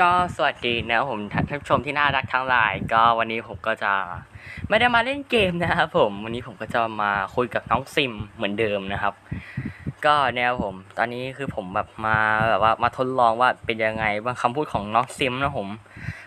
ก็สวัสดีนะผมท่านผู้ชมที่น่ารักทั้งหลาย ก็วันนี้ผมก็จะไม่ได้มาเล่นเกมนะครับผมวันนี้ผมก็จะมาคุยกับน้องซิมเหมือนเดิมนะครับ ก็แนวผม ตอนนี้คือผมแบบมาแบบว่ามาทดลองว่าเป็นยังไงบางคำพูดของน้องซิมนะผม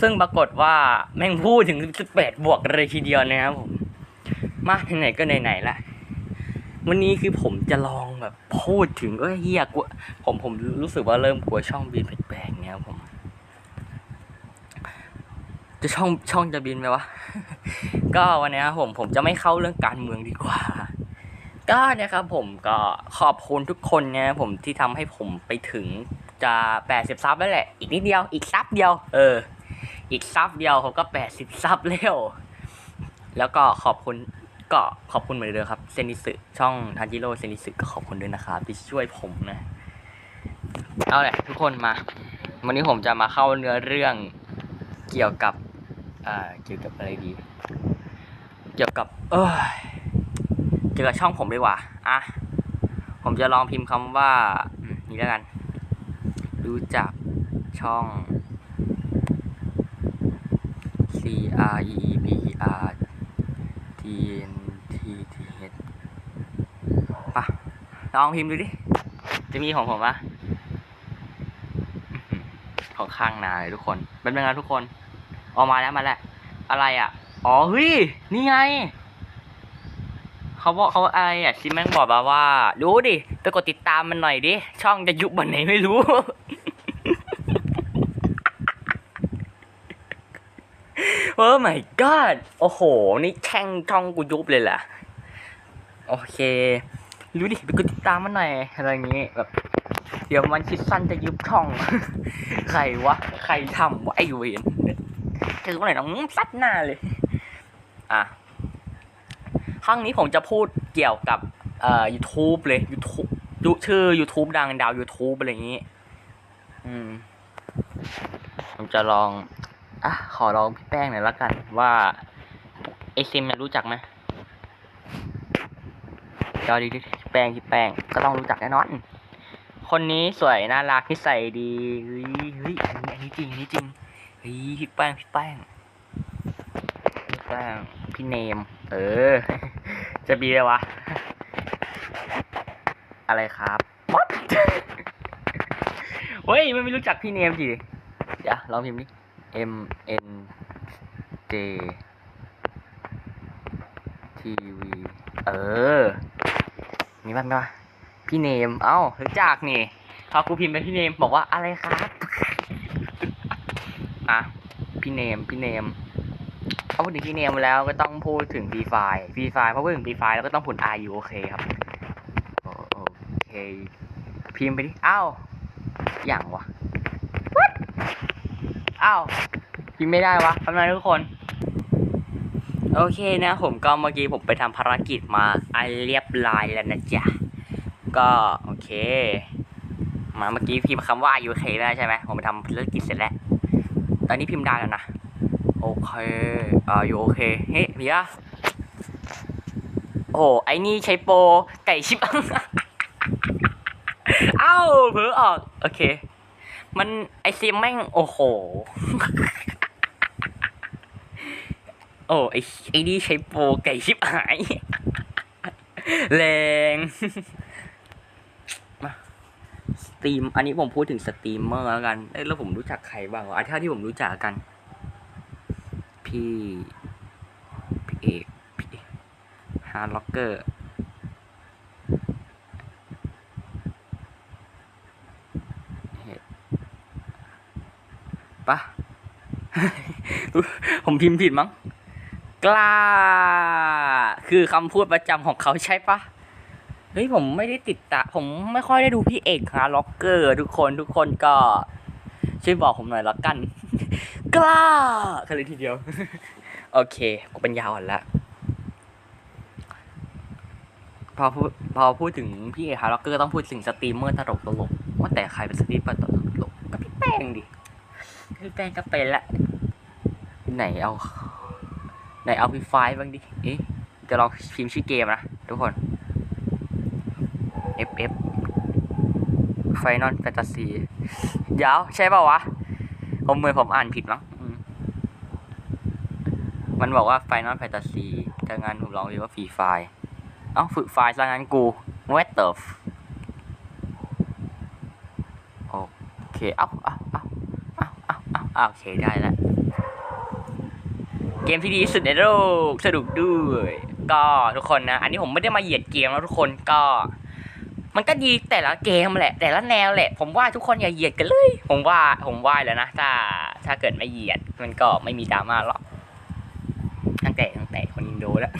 ซึ่งปรากฏว่าแม่งพูดถึง18บวกเลยทีเดียวนะครับผมมาไหนๆก็ไหนๆละวันนี้คือผมจะลองแบบพูดถึงเอ้ยเฮียกลัวผมผมรู้สึกว่าเริ่มกลัวช่องบินแปลกๆเนี่ยครับผม จะช่องช่องจะบินไหมวะ ก็วันนี้ผมผมจะไม่เข้าเรื่องการเมืองดีกว่า ก็เนี่ยครับผมก็ขอบคุณทุกคนนะผมที่ทำให้ผมไปถึงจะ80ซับแล้วแหละ อีกนิดเดียว อีกซับเดียว เออ อีกซับเดียวเขาก็80ซับแล้วแล้วก็ขอบคุณก็ขอบคุณเหมือนเดิมครับเซนิสึช่องทันจิโร่เซนิสึก็ขอบคุณด้วยนะครับที่ช่วยผมนะเอาแหละทุกคนมา วันนี้ผมจะมาเข้าเนื้อเรื่องเกี่ยวกับ อ่าเกี่ยวกับอะไรดี เกี่ยวกับ เอยเกี่ยวกับช่องผมดีกว่า อะ ผมจะลองพิมพ์คำว่า นี่แล้วกัน รู้จักช่อง C R E E P R T N T T H ปะลองพิมพ์ดูดิ จะมีของผมปะของข้างนาเลยทุกคนเป็นยังไงทุกคน ออกมาแล้วมาแล้ว อะไรอะ อ๋อเฮ้ยนี่ไงเขาบอกเขาอะไรอะชิมแม่งบอกมาว่า รู้ดิไปกดติดตามมันหน่อยดิ ช่องจะยุบวันไหนไม่รู้ โอ้ my god โอ้โห นี่แช่งช่องกูยุบเลยแหละโอเค รู้ดิไปกดติดตามมันหน่อยอะไรอย่างงี้แบบ เดี๋ยวมันคิดสั้นจะยุบช่อง ใครวะ ใครทำวะไอเวน คือวันไหนน้องซัดหน้าเลย อะครั้งนี้ผมจะพูดเกี่ยวกับเอ่อ YouTube เลย YouTube ยูชื่อ YouTube ดังดาว YouTube อะไรอย่างงี้ อืม ผมจะลอง อะ ขอลองพี่แป้งหน่อยละกัน ว่าไอซิมเนี่ยรู้จักไหมจอดีดิพี่แป้งพี่แป้งก็ต้องรู้จักแน่นอน คนนี้สวยน่ารักนิสัยดีเฮ้ยเฮ้ยอันนี้อันนี้จริงอันนี้จริง เฮ้ยพี่แป้งพี่แป้งพี่แป้งพี่เนม เออ จะบีเลยวะ อะไรครับ What เฮ้ยมันไม่รู้จักพี่เนมสิเดี๋ยวลองพิมพ์ดิ M N J T V เออ มีบ้างไหมวะพี่เนม เอ้ารู้จักนี่พอกูพิมพ์ไปพี่เนมบอกว่าอะไรครับ อะพี่เนมพี่เนมพอพูดถึงพี่เนมแล้วก็ต้องพูดถึง B ไฟ B ไฟเพอพูดถึง B ไฟแล้วก็ต้องพูด R U O K ครับโอโอเค พิมพ์ไปดิอ้าวอย่างวะอ้าวพิมพ์ไม่ได้วะทำไมทุกคน โอเคนะผมก็เมื่อกี้ผมไปทำภารกิจมาอันเรียบร้อยแล้วนะจ๊ะก็โอเค มาเมื่อกี้พิมพ์คำว่า UK ไม่ได้ใช่ไหมผมไปทำภารกิจเสร็จแล้ว ตอนนี้พิมพ์ได้แล้วนะ โอเคอ่าอยู่โอเค เฮ้ยเพียโอ้ไอ้นี่ใช้โปรไก่ชิบเอ้าเผลอออก โอเค มันไอซิมแม่ง โอ้โห โอ้ไอไอนี่ใช้โปรไก่ชิบหาย แรง ตรีม อันนี้ผมพูดถึงสตรีมเมอร์แล้วกันเอ้ยแล้วผมรู้จักใครบ้างวะอะถ้าที่ผมรู้จักกัน พี่พี่เอกพี่ฮาร์ล็อกเกอร์ปะผมพิมพ์ผิดมั้ง กล้า คือคำพูดประจำของเขาใช่ปะ เฮ้ยผมไม่ได้ติดตาผมไม่ค่อยได้ดูพี่เอกฮาร์ล็อกเกอร์ทุกคนทุกคนก็ช่วยบอกผมหน่อยละกัน กล้าแค่เลยทีเดียว โอเคกูเป็นยาวอ่อนละพอพูดพอพูดถึงพี่เอกฮาร์ล็อกเกอร์ต้องพูดถึงสตรีมเมอร์ตลกตลกว่าแต่ใครเป็นสตรีมเมอร์ตลกตลกก็พี่แป้งดิพี่แป้งก็เป็นละไหนเอาไหนเอาพี่ไฟบ้างดิเอ๊ะจะลองพิมพ์ชื่อเกมนะทุกคน FF Final Fantasy เดี๋ยวใช่ป่าวะ ผมเหมือนผมอ่านผิดมั้งมันบอกว่า Final Fantasy ถ้างั้นผมลองเรียกว่าฟรีไฟเอ้าฝึกไฟล์ซะงั้นกู What the f โอเคเอ้าเอ้าเอ้าเอ้าเอ้าเอ้าเอ้าโอเคได้แล้ว เกมที่ดีที่สุดในโลกสนุกด้วย ก็ทุกคนนะ อันนี้ผมไม่ได้มาเหยียดเกมแล้วทุกคนก็ มันก็ดีแต่ละเกมแหละ แต่ละแนวแหละ ผมว่าทุกคนอย่าเหยียดกันเลย ผมว่าผมว่าแล้วนะ ถ้าถ้าเกิดไม่เหยียด มันก็ไม่มีดราม่าหรอกตั้งแต่ตั้งแต่คนอินโดแล้ว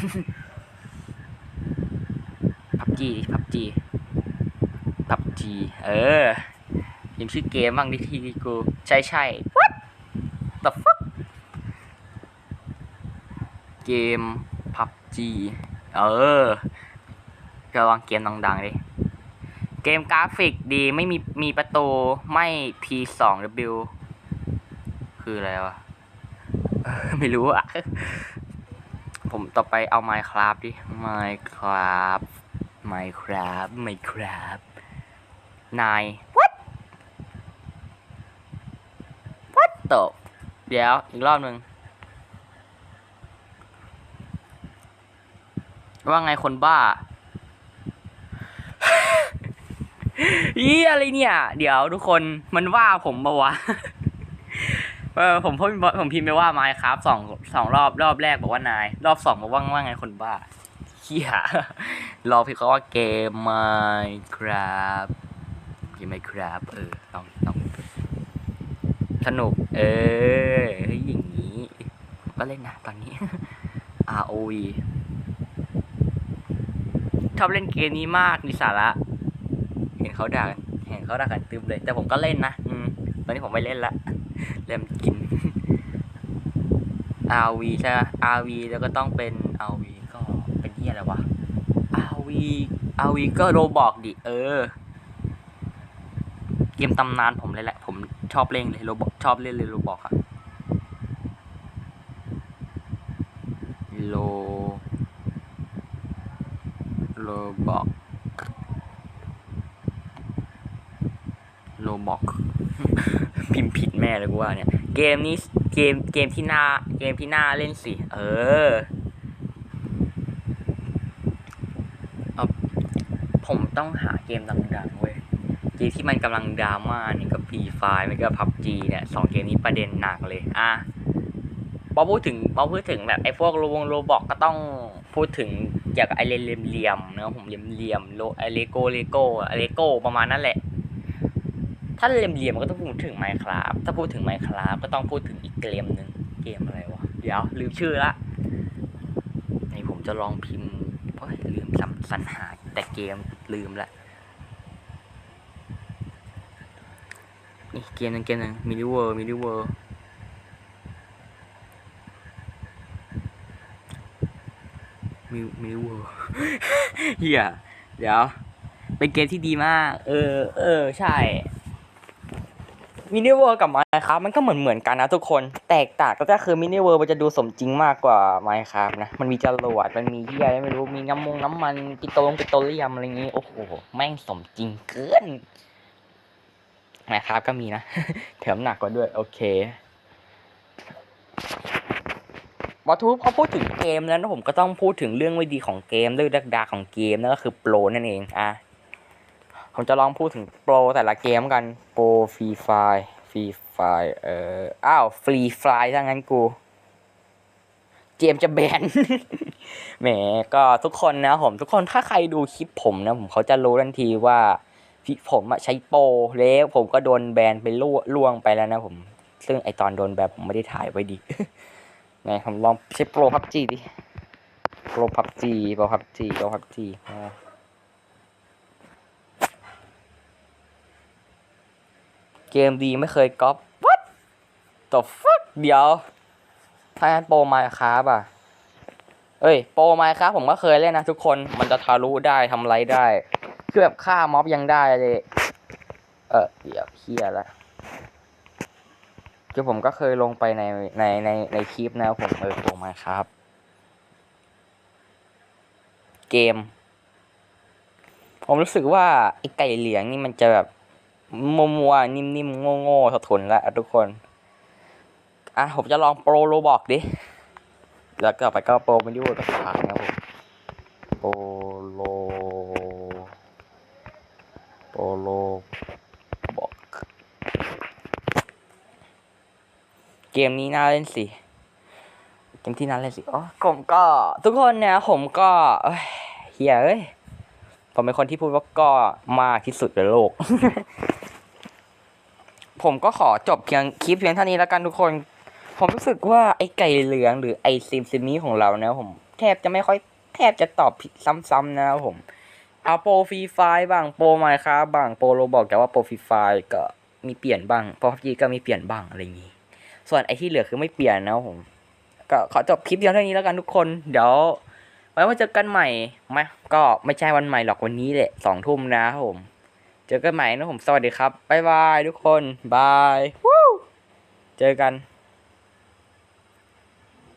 พับจีพับจีพับจีเออยิมชื่อเกมบ้างดิทีกูใช่ใช่ what the fuck เกมพับจีเออจะลองเกมดังๆดิ กมกราฟิกดีไม่มีมีประตูไม่ P2W คืออะไรวะ ไม่รู้อะ ผมต่อไปเอา Minecraft ดิ Minecraft Minecraft Minecraft นาย what what the เดี๋ยว อีกรอบหนึ่งว่าไงคนบ้า อีอะไรเนี่ย เดี๋ยวทุกคนมันว่าผมปะวะเออผมผมผมพิมพ์ไปว่าไมค์ครับสองสองรอบรอบแรกบอกว่านาย รอบสองบอกว่าว่าไงคนบ้าเฮียรอพี่เขาว่าเกมไมครับเกมไมครับเออต้องต้องสนุก เออเฮ้ยอย่างนี้ ก็เล่นนะตอนนี้ ROV ชอบเล่นเกมนี้มากมีสาระ เห็นเขาด่ากันเห็นเขาด่ากันตึมเลย แต่ผมก็เล่นนะอืมตอนนี้ผมไม่เล่นละเริ่มกิน RV ใช่ไหม RV แล้วก็ต้องเป็น RV ก็เป็นที่อะไรวะ RV RV ก็โรบอกดิเออ เกมตำนานผมเลยแหละ ผมชอบเล่นเลยโรบอกชอบเล่นเลยโรบอกอะโลโรบอก โล บอกพิมพ์ผิดแม่เลยกูว่าเนี่ย เกมนี้เกมเกมที่หน่าเกมที่หน่าเล่นสิ เออเอาผมต้องหาเกมดังๆเว้ยเกมที่มันกำลังดราม่าเนี่ยก็ฟรีไฟไม่ก็พับจีเนี่ยสองเกมนี้ประเด็นหนักเลย อะพอพูดถึงพอพูดถึงแบบไอ้พวกโลวงโลบอกก็ต้องพูดถึงเกี่ยวกับไอเลนเลี่ยมนะครับผมเลี่ยมโลไอเลโก้เลโก้เลโก้ประมาณนั้นแหละ ถ้าเหลี่ยมๆก็ต้องพูดถึง Minecraft ถ้าพูดถึง Minecraft ก็ต้องพูดถึงอีกเกมหนึ่งเกมอะไรวะ เดี๋ยวลืมชื่อละนี่ผมจะลองพิมพ์เพราะลืมสำสัญหาแต่เกมลืมละนี่เกมหนึงเกมหนึงมินิเวิร์มินิเวิร์มิมิเวิร์เฮียเดี๋ยว เป็นเกมที่ดีมาก เออ เออ ใช่ มินิเวิร์กับไมค์ครับมันก็เหมือนเหมือนกันนะทุกคน แตกต่างก็คือมินิเวิร์มันจะดูสมจริงมากกว่าไมค์ครับนะ มันมีจรวดมันมีเฮียอะไรไม่รู้ มีน้ำมงน้ำมันปิโตรลงปิโตรเลียมอะไรอย่างงี้ โอ้โห แม่งสมจริงเกินไมค์ครับก็มีนะแถมหนักกว่าด้วย โอเคพอทูพอพูดถึงเกมแล้วนะผมก็ต้องพูดถึงเรื่องไม่ดีของเกมเรื่องดักดาของเกมนั่นก็คือโปรนั่นเองอะ ผมจะลองพูดถึงโปรแต่ละเกมกัน โปรฟรีไฟฟรีไฟเอ่อ อ้าว ฟรีไฟถ้างั้นกู เกมจะแบน แหม ก็ทุกคนนะผม ทุกคนถ้าใครดูคลิปผมนะ ผมเขาจะรู้ทันทีว่าผมอะใช้โปรแล้วผมก็โดนแบนไปล่วล่วงไปแล้วนะผม ซึ่งไอตอนโดนแบนผมไม่ได้ถ่ายไว้ดีไงผมลองใช้โปรพับจีดิ โปรพับจีโปรพับจีโปรพับจี เกมดีไม่เคยก๊อป what the fuck เดี๋ยวถ้างั้นโปรไมค์ครับอะ เอ้ย โปรไมค์ครับผมก็เคยเล่นนะทุกคน มันจะทะลุได้ทำไรได้ คือแบบฆ่าม็อบยังได้เลย เออเดี๋ยวเฮียละคือผมก็เคยลงไปในในในในคลิปนะผมเออโปรไมค์ครับ เกม ผมรู้สึกว่าไอไก่เหลียงนี่มันจะแบบ มัวมัวๆนิ่มๆโง่ๆสะทนละทุกคน อะผมจะลองโปรโรบอกดิ แล้วก็ไปก็โปรมันยูกับผ่านนะบผมโปโลโปโลบอก เกมนี้น่าเล่นสิเกมที่น่าเล่นสิอ๋อผมก็ ทุกคนเนี่ยผมก็เยเฮียเอ้ย ผมเป็นคนที่พูดว่าก็มากที่สุดในโลก ผมก็ขอจบเพียงคลิปเพียงเท่านี้แล้วกันทุกคน ผมรู้สึกว่าไอ้ไก่เหลืองหรือไอซิมซิมนี้ของเรานะผมแทบจะไม่ค่อยแทบจะตอบผิดซ้ำๆนะครับผม เอาโปรฟรีไฟล์บ้างโปรไมค์ครับบ้างโปรโรบอกแต่ว่าโปรฟรีไฟล์ก็มีเปลี่ยนบ้างโปรพับจีก็มีเปลี่ยนบ้างอะไรอย่างนี้ ส่วนไอที่เหลือคือไม่เปลี่ยนนะผม ก็ขอจบคลิปเพียงเท่านี้แล้วกันทุกคน เดี๋ยว ไว้มาเจอกันใหม่ไหมก็ไม่ใช่วันใหม่หรอกวันนี้แหละสองทุ่มนะครับผม เจอกันใหม่นะผม สวัสดีครับ บ๊ายบายทุกคน บายวู้เจอกัน